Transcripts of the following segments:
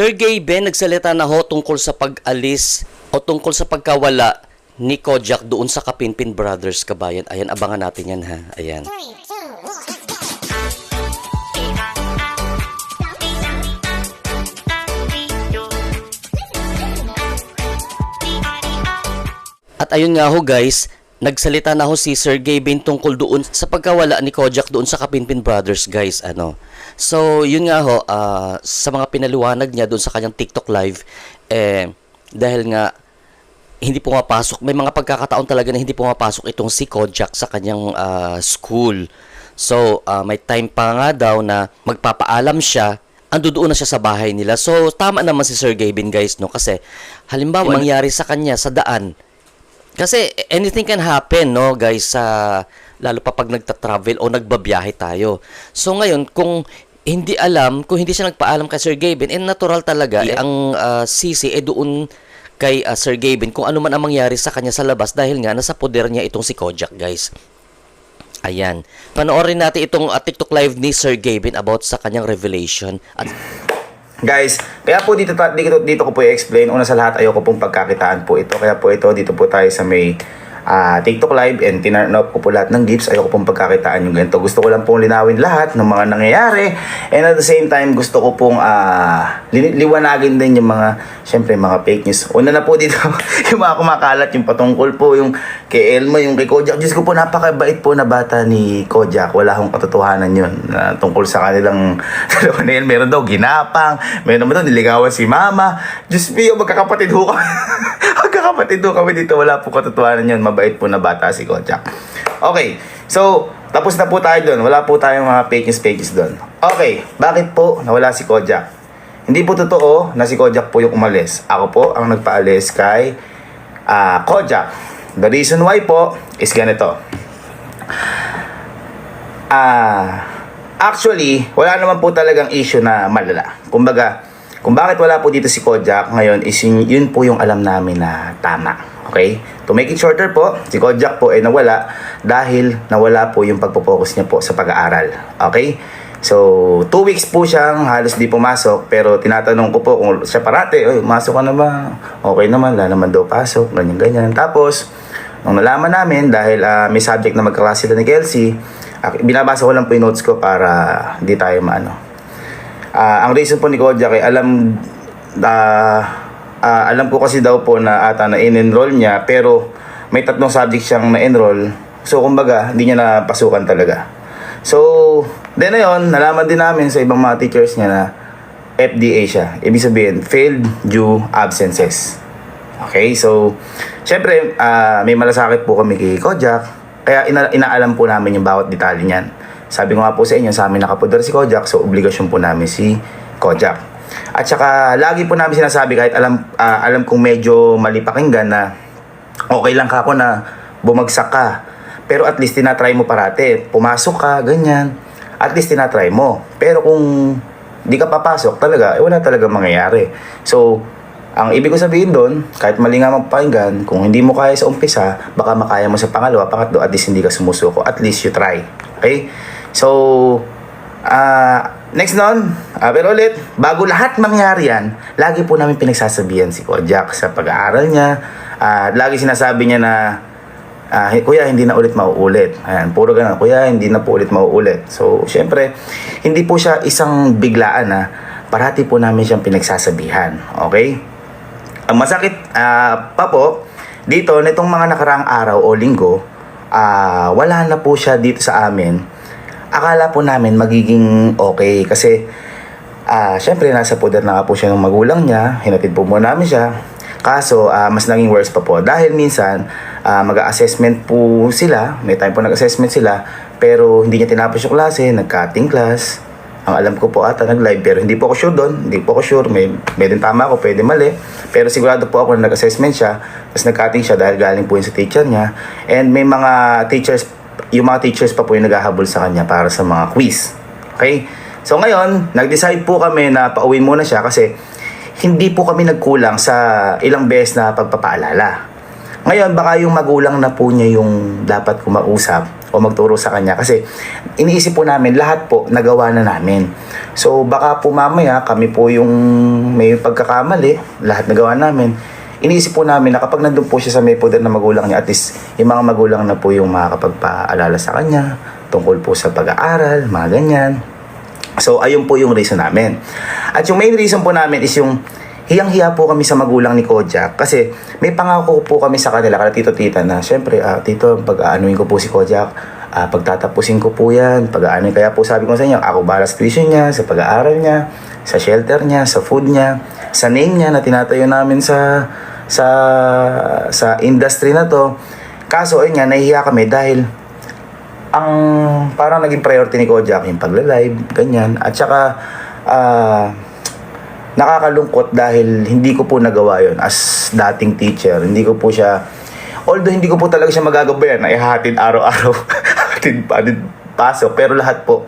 Sergey Ben nagsalita na ho tungkol sa pag-alis o tungkol sa pagkawala ni Kojak doon sa Kapinpin Brothers kabayan. Ayan, abangan natin yan ha. Ayan. At ayun nga ho guys, nagsalita na ho si Sergey Ben tungkol doon sa pagkawala ni Kojak doon sa Kapinpin Brothers guys. Ano. So, yun nga ho, ah, sa mga pinaliwanag niya doon sa kanyang TikTok live, eh, dahil nga hindi pumapasok, may mga pagkakataon talaga na hindi pumapasok itong si Kojak sa kanyang ah, school. So, ah, may time pa nga daw na magpapaalam siya ando doon na siya sa bahay nila. So, tama naman si Sir Gavin, guys, no? Kasi, halimbawa, mangyari sa kanya sa daan, kasi anything can happen, no, guys, sa lalo pa pag nagta-travel o nagbabiyahe tayo. So ngayon, kung hindi alam, kung hindi siya nagpaalam kay Sir Gavin, eh natural talaga eh, ang ah, sisi eh doon kay ah, Sir Gavin kung ano man ang mangyari sa kanya sa labas dahil nga nasa poder niya itong si Kojak, guys. Ayan. Panoorin natin itong ah, TikTok live ni Sir Gavin about sa kanyang revelation at Guys, kaya po dito, dito, dito ko po i-explain. Una sa lahat, ayoko pong pagkakitaan po ito. Kaya po ito, dito po tayo sa may ah, TikTok live and tinarn ko po lahat ng gifts. Ayoko pong pagkakitaan yung ganito. Gusto ko lang pong linawin lahat ng mga nangyayari. And at the same time, gusto ko pong li- liwanagin din yung mga, syempre, mga fake news. Una na po dito, yung mga kumakalat, yung patungkol po, yung kay Elmo, yung kay Kojak. Diyos ko po, napakabait po na bata ni Kojak. Wala akong katotohanan yun na tungkol sa kanilang dalawa na yan. Meron daw ginapang, meron naman daw niligawan si mama. Diyos me, magkakapatid ho kami. magkakapatid ho kami dito. Wala po katotohanan yun. Mabait po na bata si Kojak. Okay, so tapos na po tayo doon. Wala po tayong mga fake news, fake news doon. Okay, bakit po nawala si Kojak? Hindi po totoo na si Kojak po yung umalis. Ako po ang nagpaalis kay ah Kojak. The reason why po is ganito. Ah, actually, wala naman po talagang issue na malala. Kumbaga, kung bakit wala po dito si Kojak ngayon is yun, yun po yung alam namin na tama. Okay? To make it shorter po, si Kojak po ay nawala dahil nawala po yung pagpo-focus niya po sa pag-aaral. Okay? So, two weeks po siyang halos di pumasok pero tinatanong ko po kung siya parate, Oy, masok ka na ba? Okay naman, wala naman daw pasok, ganyan-ganyan. Tapos, nung nalaman namin dahil ah, may subject na magkaklase sila ni Kelsey, ah, binabasa ko lang po yung notes ko para hindi tayo maano. Ah, ang reason po ni Kojak ay alam ah, ah, alam ko kasi daw po na ata na in-enroll niya pero may tatlong subject siyang na-enroll. So kumbaga, hindi niya napasukan talaga. So, then na yun, nalaman din namin sa ibang mga teachers niya na FDA siya. Ibig sabihin, failed due absences. Okay, so, syempre, ah, may malasakit po kami kay Kojak. Kaya ina- inaalam po namin yung bawat detalye niyan. Sabi ko nga po sa inyo, sa amin nakapudar si Kojak, so obligasyon po namin si Kojak. At saka, lagi po namin sinasabi, kahit alam, ah, alam kong medyo mali pakinggan na okay lang ka ako na bumagsak ka. Pero at least tinatry mo parate. Pumasok ka, ganyan. At least tinatry mo. Pero kung di ka papasok talaga, eh wala talaga mangyayari. So, ang ibig ko sabihin doon, kahit mali nga magpakinggan, kung hindi mo kaya sa umpisa, baka makaya mo sa pangalawa, pangatlo, at least hindi ka sumusuko. At least you try. Okay? So, ah next nun, ah, pero ulit, bago lahat mangyari yan, lagi po namin pinagsasabihan si Kojak sa pag-aaral niya. Ah, lagi sinasabi niya na, ah, kuya, hindi na ulit mauulit. Ayan, puro ganun, kuya, hindi na po ulit mauulit. So, syempre, hindi po siya isang biglaan na parati po namin siyang pinagsasabihan. Okay? Ang masakit ah, pa po, dito, nitong mga nakaraang araw o linggo, ah, wala na po siya dito sa amin. Akala po namin magiging okay kasi ah, syempre nasa poder na nga po siya ng magulang niya, hinatid po muna namin siya. Kaso, ah, mas naging worse pa po. Dahil minsan, ah, mag-assessment po sila, may time po nag-assessment sila, pero hindi niya tinapos yung klase, nag-cutting class. Ang alam ko po ata nag-live, pero hindi po ako sure doon. Hindi po ako sure, may, may din tama ako, pwede mali. Pero sigurado po ako na nag-assessment siya, tapos nag-cutting siya dahil galing po yun sa teacher niya. And may mga teachers, yung mga teachers pa po yung naghahabol sa kanya para sa mga quiz. Okay? So ngayon, nag-decide po kami na pauwiin muna siya kasi hindi po kami nagkulang sa ilang beses na pagpapaalala. Ngayon, baka yung magulang na po niya yung dapat kumausap o magturo sa kanya kasi iniisip po namin lahat po nagawa na namin. So baka po mamaya kami po yung may pagkakamali, lahat nagawa namin. Iniisip po namin na kapag nandun po siya sa may poder na magulang niya, at least yung mga magulang na po yung makakapagpaalala sa kanya tungkol po sa pag-aaral, mga ganyan. So, ayun po yung reason namin. At yung main reason po namin is yung hiyang-hiya po kami sa magulang ni Kojak kasi may pangako po kami sa kanila, kala tito tita na syempre, ah, tito, pag-aanuin ko po si Kojak, ah, pagtatapusin ko po yan, pag-aanuin. Kaya po sabi ko sa inyo, ako bala sa tuition niya, sa pag-aaral niya, sa shelter niya, sa food niya, sa name niya na tinatayo namin sa sa sa industry na to. Kaso ayun nga, nahihiya kami dahil ang parang naging priority ni Kojak yung pagla-live, ganyan. At saka, ah, nakakalungkot dahil hindi ko po nagawa yon as dating teacher. Hindi ko po siya, although hindi ko po talaga siya magagabayan na ihatid araw-araw, hatid, hatid pasok. Pero lahat po,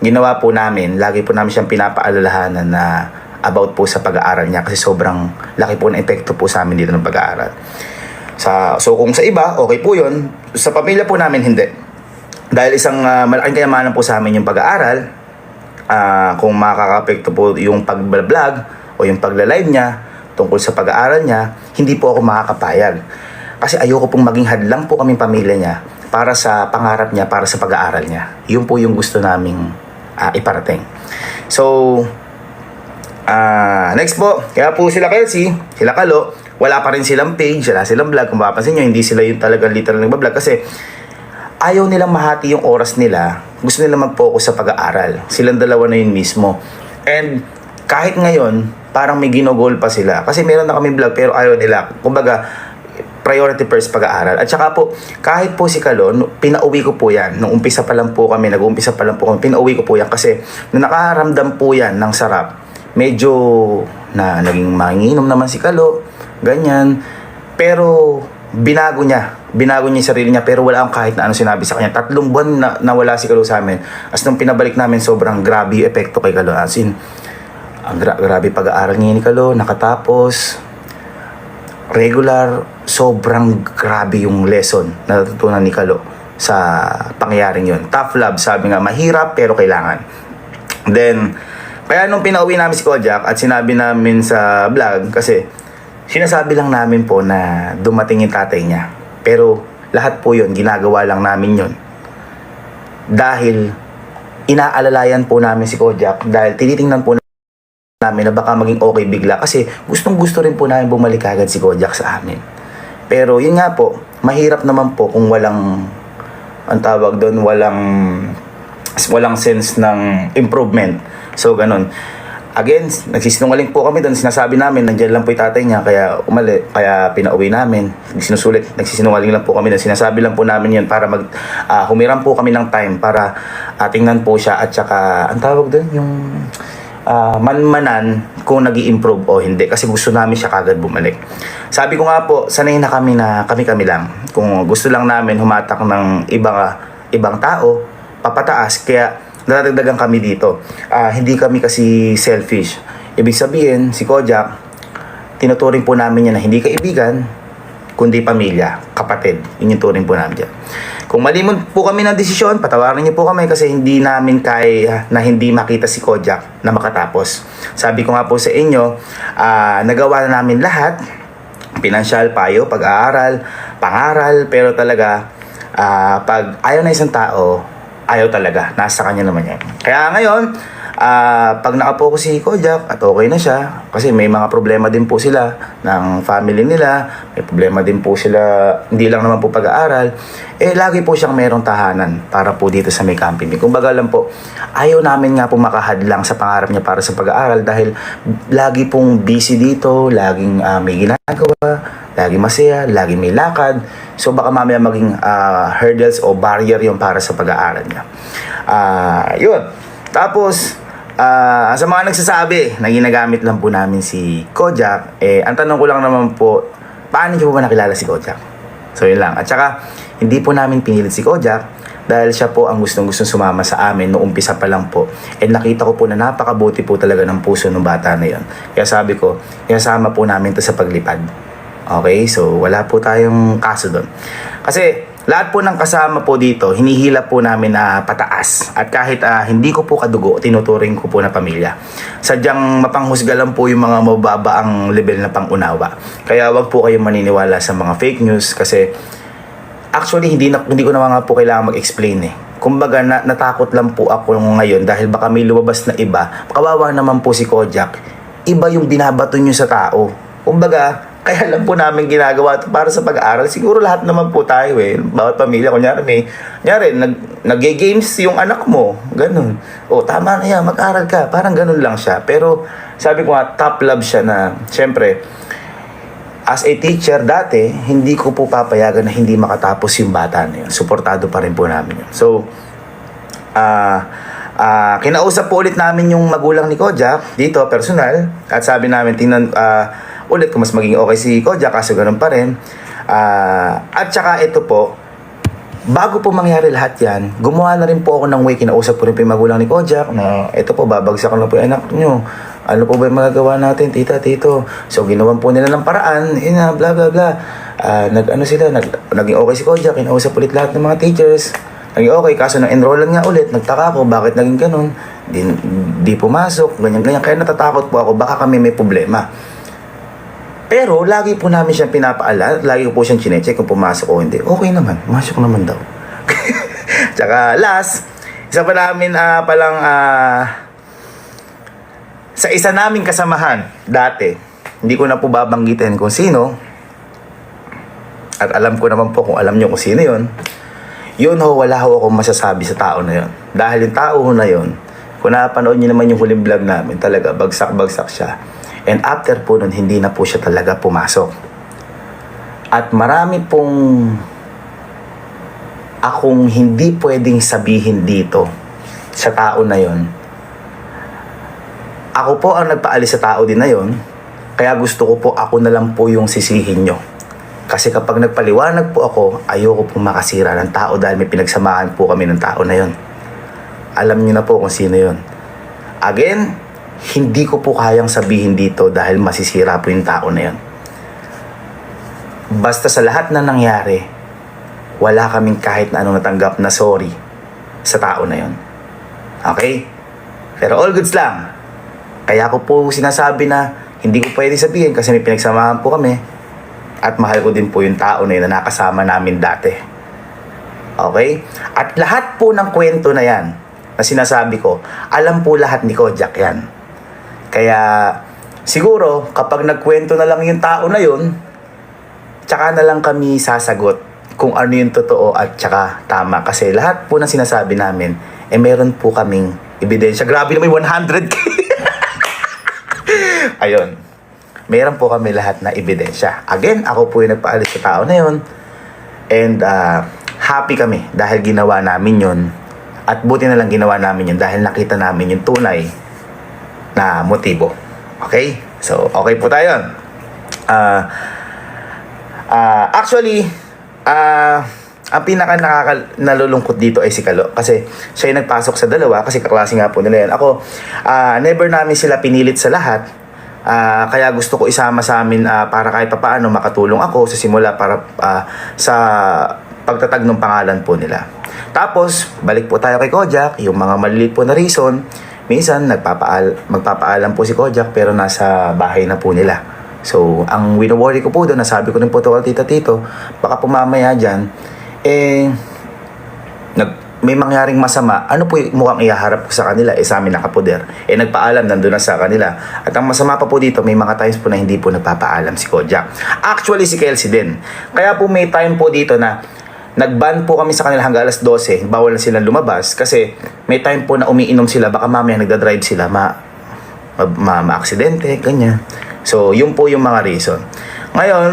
ginawa po namin, lagi po namin siyang pinapaalalahanan na about po sa pag-aaral niya kasi sobrang laki po ng epekto po sa amin dito ng pag-aaral. Sa, so kung sa iba, okay po yun. Sa pamilya po namin, hindi. Dahil isang ah, malaking kayamanan po sa amin yung pag-aaral, ah, kung makaka-apekto po yung pag-vlog o yung pagla-live niya tungkol sa pag-aaral niya, hindi po ako makakapayag. Kasi ayoko pong maging hadlang po kaming pamilya niya para sa pangarap niya, para sa pag-aaral niya. Yun po yung gusto naming ah, iparating. So, Ah, next po, kaya po sila Kelsey, sila Kalo, wala pa rin silang page, wala silang vlog. Kung mapapansin nyo, hindi sila yung talaga literal nagbablog kasi ayaw nilang mahati yung oras nila. Gusto nila mag-focus sa pag-aaral. Silang dalawa na yun mismo. And kahit ngayon, parang may ginogol pa sila. Kasi meron na kami vlog pero ayaw nila. Kumbaga, priority first pag-aaral. At saka po, kahit po si Kalon, pinauwi ko po yan. Nung umpisa pa lang po kami, nag-umpisa pa lang po kami, pinauwi ko po yan kasi nung nakaramdam po yan ng sarap, medyo na naging manginom naman si Kalo, ganyan. Pero binago niya, binago niya yung sarili niya pero wala akong kahit na ano sinabi sa kanya. Tatlong buwan na nawala si Kalo sa amin. As nung pinabalik namin, sobrang grabe yung epekto kay Kalo. As in, ang gra- grabe pag-aaral niya ni Kalo, nakatapos, regular, sobrang grabe yung lesson na natutunan ni Kalo sa pangyayaring yun. Tough love, sabi nga, mahirap pero kailangan. Then, kaya nung pinauwi namin si Kojak at sinabi namin sa vlog, kasi sinasabi lang namin po na dumating yung tatay niya. Pero lahat po yun, ginagawa lang namin yun. Dahil inaalalayan po namin si Kojak dahil tinitingnan po namin na baka maging okay bigla kasi gustong gusto rin po namin bumalik agad si Kojak sa amin. Pero yun nga po, mahirap naman po kung walang ang tawag doon, walang walang sense ng improvement. So, ganun. Again, nagsisinungaling po kami doon. Sinasabi namin, nandiyan lang po yung tatay niya, kaya umali, kaya pinauwi namin. Sinusulit, nagsisinungaling lang po kami doon. Sinasabi lang po namin yun para mag, ah, humiram po kami ng time para ah, tingnan po siya at saka, ang tawag doon, yung ah, manmanan kung nag improve o hindi kasi gusto namin siya kagad bumalik. Sabi ko nga po, sanay na kami na kami-kami lang. Kung gusto lang namin humatak ng ibang ibang tao, papataas kaya nadadagdagan kami dito. Ah, hindi kami kasi selfish. Ibig sabihin, si Kojak, tinuturing po namin niya na hindi kaibigan, kundi pamilya, kapatid. Yun yung turing po namin dyan. Kung mali mo po kami ng desisyon, patawarin niyo po kami kasi hindi namin kaya na hindi makita si Kojak na makatapos. Sabi ko nga po sa inyo, ah, nagawa na namin lahat, pinansyal, payo, pag-aaral, pangaral, pero talaga, ah, pag ayaw na isang tao, ayaw talaga. Nasa kanya naman yan. Kaya ngayon, ah, pag nakapokus si Kojak at okay na siya, kasi may mga problema din po sila ng family nila, may problema din po sila, hindi lang naman po pag-aaral, eh lagi po siyang merong tahanan para po dito sa may camping. Kung baga lang po, ayaw namin nga po makahadlang sa pangarap niya para sa pag-aaral dahil lagi pong busy dito, laging ah, may ginagawa, lagi masaya, lagi may lakad. So baka mamaya maging ah, hurdles o barrier yung para sa pag-aaral niya. Ah, yun. Tapos, ah, sa mga nagsasabi na ginagamit lang po namin si Kojak, eh, ang tanong ko lang naman po, paano niyo po ba nakilala si Kojak? So yun lang. At saka, hindi po namin pinilit si Kojak dahil siya po ang gustong gustong sumama sa amin noong umpisa pa lang po. And nakita ko po na napakabuti po talaga ng puso ng bata na yon. Kaya sabi ko, kasama po namin to sa paglipad. Okay? So, wala po tayong kaso doon. Kasi, lahat po ng kasama po dito, hinihila po namin na pataas. At kahit ah, hindi ko po kadugo, tinuturing ko po na pamilya. Sadyang mapanghusga lang po yung mga mababa ang level na pangunawa. Kaya wag po kayong maniniwala sa mga fake news kasi actually hindi na hindi ko na nga po kailangan mag-explain eh. Kumbaga na, natakot lang po ako ngayon dahil baka may lumabas na iba. Kawawa naman po si Kojak. Iba yung binabato nyo sa tao. Kumbaga, kaya lang po namin ginagawa ito para sa pag-aaral. Siguro lahat naman po tayo eh. Bawat pamilya, kunyari may, kunyari, nag, nag-games yung anak mo. Ganun. O, tama na yan, mag-aral ka. Parang ganun lang siya. Pero, sabi ko nga, top love siya na, syempre, as a teacher dati, hindi ko po papayagan na hindi makatapos yung bata na yun. Suportado pa rin po namin yun. So, ah ah kinausap po ulit namin yung magulang ni Kojak dito, personal. At sabi namin, tingnan ah, ulit kung mas maging okay si Kojak, kaso ganun pa rin. Ah, at saka ito po, bago po mangyari lahat yan, gumawa na rin po ako ng way, kinausap ko rin po yung magulang ni Kojak na ito po, babagsakan na po yung anak nyo. Ano po ba yung magagawa natin, tita, tito? So, ginawan po nila ng paraan, yun na, bla, bla, bla. Ah, nag, ano sila, nag, naging okay si Kojak, kinausap ulit lahat ng mga teachers. Naging okay, kaso nang enrollan nga ulit, nagtaka ako, bakit naging ganun? Di, di pumasok, ganyan, ganyan. Kaya natatakot po ako, baka kami may problema. Pero lagi po namin siyang pinapaalala, lagi po siyang chinecheck kung pumasok o hindi. Okay naman, masok naman daw. Tsaka last, isa pa namin ah, palang ah, sa isa naming kasamahan dati, hindi ko na po babanggitin kung sino, at alam ko naman po kung alam nyo kung sino yon yun ho, wala ho akong masasabi sa tao na yon. Dahil yung tao na yon, kung napanood nyo naman yung huling vlog namin, talaga bagsak-bagsak siya. And after po nun, hindi na po siya talaga pumasok. At marami pong akong hindi pwedeng sabihin dito sa tao na yon. Ako po ang nagpaalis sa tao din na yon, kaya gusto ko po ako na lang po yung sisihin nyo. Kasi kapag nagpaliwanag po ako, ayoko pong makasira ng tao dahil may pinagsamahan po kami ng tao na yon. Alam niyo na po kung sino yon. Again, hindi ko po kayang sabihin dito dahil masisira po yung tao na yon. Basta sa lahat na nangyari, wala kaming kahit na anong natanggap na sorry sa tao na yon. Okay? Pero all goods lang. Kaya ko po sinasabi na hindi ko pwede sabihin kasi may pinagsamahan po kami at mahal ko din po yung tao na yun na nakasama namin dati. Okay? At lahat po ng kwento na yan na sinasabi ko, alam po lahat ni Kojak yan. Kaya siguro kapag nagkwento na lang yung tao na yun, tsaka na lang kami sasagot kung ano yung totoo at tsaka tama. Kasi lahat po ng sinasabi namin, eh meron po kaming ebidensya. Grabe naman yung 100k. Ayun meron po kami lahat na ebidensya. Again, ako po yung nagpaalis sa tao na yun. And uh, happy kami dahil ginawa namin yun. At buti na lang ginawa namin yun dahil nakita namin yung tunay na motibo. Okay? So, okay po tayo. Uh, uh, actually, uh, ang pinaka nakaka nalulungkot dito ay si Kalo kasi siya yung nagpasok sa dalawa kasi kaklase nga po nila yan. Ako, uh, never namin sila pinilit sa lahat Ah, kaya gusto ko isama sa amin ah, para kahit papaano makatulong ako sa simula para ah, sa pagtatag ng pangalan po nila. Tapos, balik po tayo kay Kojak, yung mga maliliit po na reason, minsan nagpapaal magpapaalam po si Kojak pero nasa bahay na po nila. So, ang wino-worry ko po doon, nasabi ko rin po to kay tita tito, baka po mamaya dyan, eh, nag, may mangyaring masama, ano po mukhang ihaharap ko sa kanila? Eh sa amin nakapoder. Eh nagpaalam, nandun na sa kanila. At ang masama pa po dito, may mga times po na hindi po nagpapaalam si Kojak. Actually, si Kelsey din. Kaya po may time po dito na nagban po kami sa kanila hanggang alas 12, bawal na silang lumabas kasi may time po na umiinom sila, baka mamaya nagda-drive sila, ma, ma, ma, ma-aksidente, ganyan. So, yun po yung mga reason. Ngayon,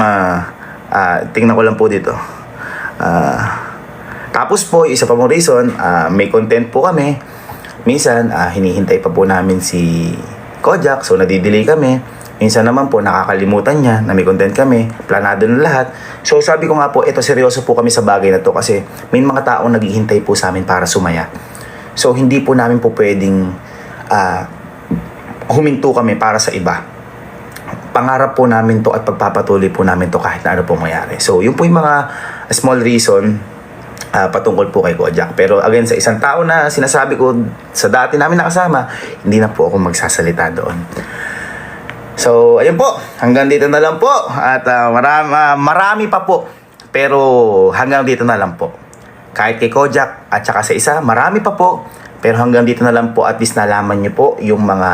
ah, ah, tingnan ko lang po dito. Ah, tapos po, isa pa mong reason, ah, may content po kami. Minsan, ah, hinihintay pa po namin si Kojak, so nadidelay kami. Minsan naman po, nakakalimutan niya na may content kami, planado na lahat. So sabi ko nga po, ito seryoso po kami sa bagay na to kasi may mga taong naghihintay po sa amin para sumaya. So hindi po namin po pwedeng ah, huminto kami para sa iba. pangarap po namin to at pagpapatuloy po namin to kahit na ano po mangyari. So, yun po yung mga small reason ah, patungkol po kay Kojak. Pero again, sa isang tao na sinasabi ko sa dati namin nakasama, hindi na po ako magsasalita doon. So, ayun po. Hanggang dito na lang po. At ah, marami, ah, marami pa po. Pero hanggang dito na lang po. Kahit kay Kojak at saka sa isa, marami pa po. Pero hanggang dito na lang po at least nalaman niyo po yung mga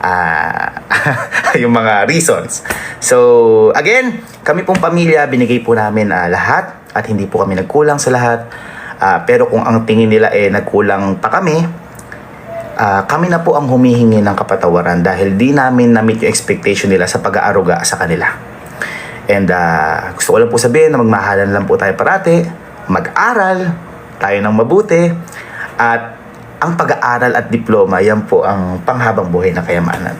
ah yung mga reasons. So, again, kami pong pamilya, binigay po namin ah, lahat at hindi po kami nagkulang sa lahat. Ah, pero kung ang tingin nila eh nagkulang pa kami, ah, kami na po ang humihingi ng kapatawaran dahil di namin na-meet yung expectation nila sa pag-aaruga sa kanila. And ah, gusto ko lang po sabihin na magmahalan lang po tayo parati, mag-aral tayo ng mabuti, at ang pag-aaral at diploma, yan po ang panghabang buhay na kayamanan.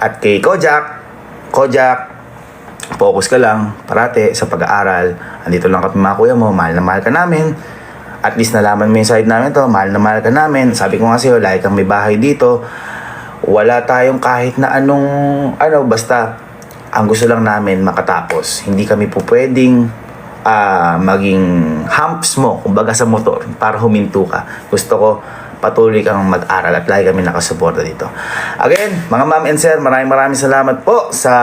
At kay Kojak, Kojak, focus ka lang parati sa pag-aaral. Andito lang kami mga kuya mo, mahal na mahal ka namin. At least nalaman mo yung side namin to, mahal na mahal ka namin. Sabi ko nga sa'yo, like kang may bahay dito. Wala tayong kahit na anong, ano, basta ang gusto lang namin makatapos. Hindi kami po pwedeng ah, maging humps mo, kumbaga sa motor, para huminto ka. Gusto ko patuloy kang mag-aral at lagi kami nakasuporta dito. Again, mga ma'am and sir, maraming maraming salamat po sa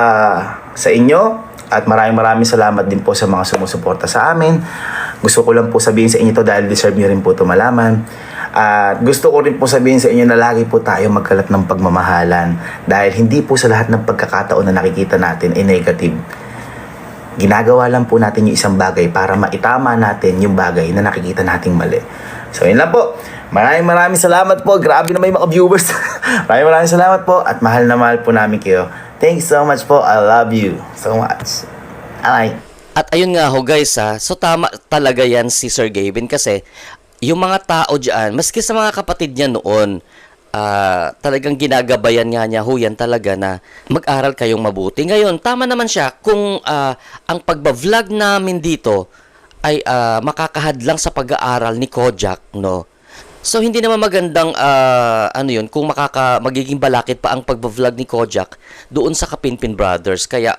sa inyo at maraming maraming salamat din po sa mga sumusuporta sa amin. Gusto ko lang po sabihin sa inyo to dahil deserve nyo rin po ito malaman. At gusto ko rin po sabihin sa inyo na lagi po tayo magkalat ng pagmamahalan dahil hindi po sa lahat ng pagkakataon na nakikita natin ay negative. Ginagawa lang po natin yung isang bagay para maitama natin yung bagay na nakikita nating mali. So, yun lang po. Maraming maraming salamat po. Grabe na may mga viewers. maraming maraming salamat po at mahal na mahal po namin kayo. Thanks so much po. I love you so much. Bye. At ayun nga ho guys ha, so tama talaga yan si Sir Gavin kasi yung mga tao dyan, maski sa mga kapatid niya noon, ah, talagang ginagabayan nga niya ho yan talaga na mag-aral kayong mabuti. Ngayon, tama naman siya kung ah, ang pagba-vlog namin dito ay ah, makakahadlang sa pag-aaral ni Kojak, no? So hindi naman magandang ah, ano 'yun kung makaka magiging balakid pa ang pagba-vlog ni Kojak doon sa Kapinpin Brothers kaya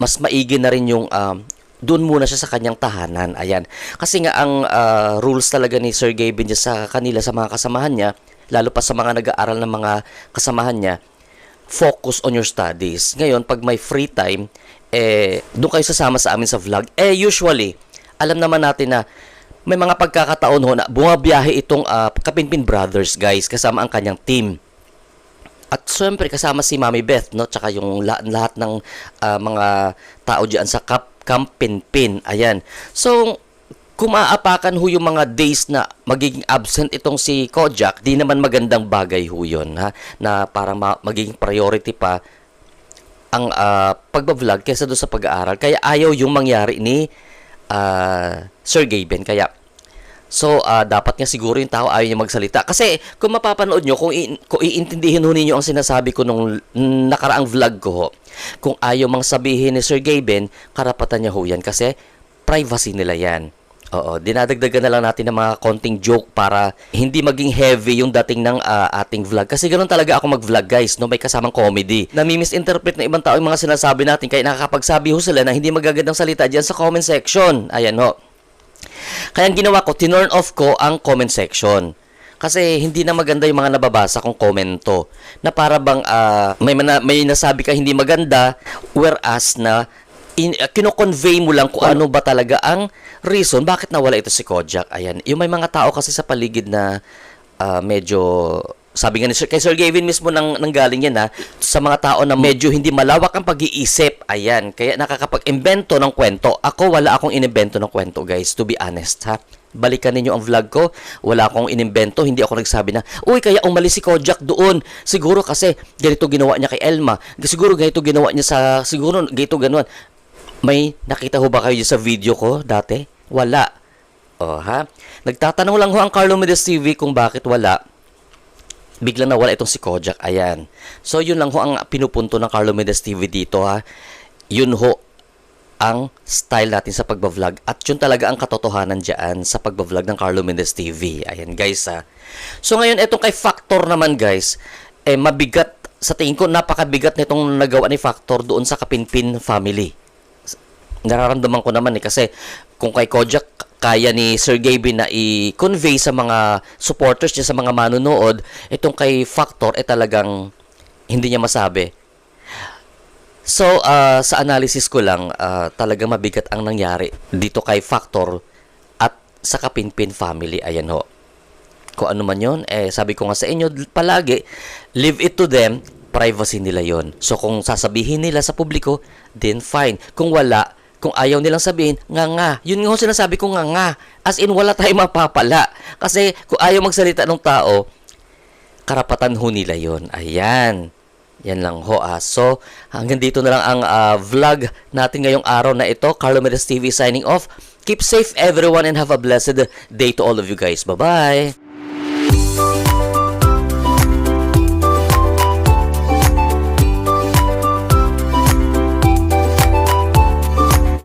mas maigi na rin yung um, doon muna siya sa kanyang tahanan. Ayan. Kasi nga ang ah, rules talaga ni Sir Gavin niya sa kanila sa mga kasamahan niya, lalo pa sa mga nag-aaral ng mga kasamahan niya, focus on your studies. Ngayon, pag may free time, eh, doon kayo sasama sa amin sa vlog. Eh, usually, alam naman natin na may mga pagkakataon ho na bumabiyahe itong ah, Kapinpin Brothers, guys, kasama ang kanyang team. At syempre kasama si Mami Beth, no? Tsaka yung lahat, lahat ng ah, mga tao diyan sa Kap Kampinpin. Ayan. So, kung maaapakan ho yung mga days na magiging absent itong si Kojak, di naman magandang bagay ho yun, ha? Na parang ma- magiging priority pa ang ah, pagbablog kaysa doon sa pag-aaral. Kaya ayaw yung mangyari ni ah, Sir Gaben. Kaya So, ah, dapat nga siguro yung tao ayaw niya magsalita. Kasi, kung mapapanood nyo, kung, i- kung iintindihin ho ninyo ang sinasabi ko nung nakaraang vlog ko ho, kung ayaw mang sabihin ni Sir Gaben, karapatan niya ho yan kasi privacy nila yan. Oo, dinadagdagan na lang natin ng mga konting joke para hindi maging heavy yung dating ng ah, ating vlog. Kasi ganoon talaga ako mag-vlog guys, no? may kasamang comedy. Nami-misinterpret na ibang tao yung mga sinasabi natin kaya nakakapagsabi ho sila na hindi magagandang salita dyan sa comment section. Ayan ho. Kaya ang ginawa ko, tinurn off ko ang comment section. Kasi hindi na maganda yung mga nababasa kong komento. Na para bang ah, may, mana- may nasabi ka hindi maganda, whereas na in, uh, kino-convey mo lang kung ano ba talaga ang reason bakit nawala ito si Kojak. Ayan. Yung may mga tao kasi sa paligid na ah, medyo sabi nga ni Sir, kay Sir Gavin mismo nang nanggaling yan ha, sa mga tao na medyo hindi malawak ang pag-iisip. Ayan, kaya nakakapag-imbento ng kwento. Ako wala akong inimbento ng kwento, guys, to be honest ha. Balikan ninyo ang vlog ko. Wala akong inimbento. Hindi ako nagsabi na, Uy, kaya umalis si Kojak doon. Siguro kasi ganito ginawa niya kay Elma. Siguro ganito ginawa niya sa, siguro ganito ganon. May nakita ho ba kayo sa video ko dati? Wala. O ha? Nagtatanong lang ho ang Carlo Medes TV kung bakit wala biglang nawala itong si Kojak. Ayan. So, yun lang ho ang pinupunto ng Carlo Medes TV dito ha. Yun ho ang style natin sa pagbablog at yun talaga ang katotohanan dyan sa pagbablog ng Carlo Mendez TV. Ayan guys ha. So ngayon, etong kay Factor naman guys, eh mabigat sa tingin ko, napakabigat nitong nagawa ni Factor doon sa Kapinpin family. Nararamdaman ko naman eh, kasi kung kay Kojak, kaya ni Sir Gaby na i-convey sa mga supporters niya, sa mga manonood, itong kay Factor, eh talagang hindi niya masabi. So, ah, sa analysis ko lang, ah, talagang mabigat ang nangyari dito kay Factor at sa Kapinpin family. Ayan ho. Kung ano man yon eh, sabi ko nga sa inyo, palagi, leave it to them, privacy nila yon So, kung sasabihin nila sa publiko, then fine. Kung wala, kung ayaw nilang sabihin, nga nga. Yun nga ho sinasabi ko nga nga. As in, wala tayong mapapala. Kasi, kung ayaw magsalita ng tao, karapatan ho nila yon Ayan. Yan lang ho ah. So, hanggang dito na lang ang ah, vlog natin ngayong araw na ito. Carlo Medes TV signing off. Keep safe everyone and have a blessed day to all of you guys. Bye-bye!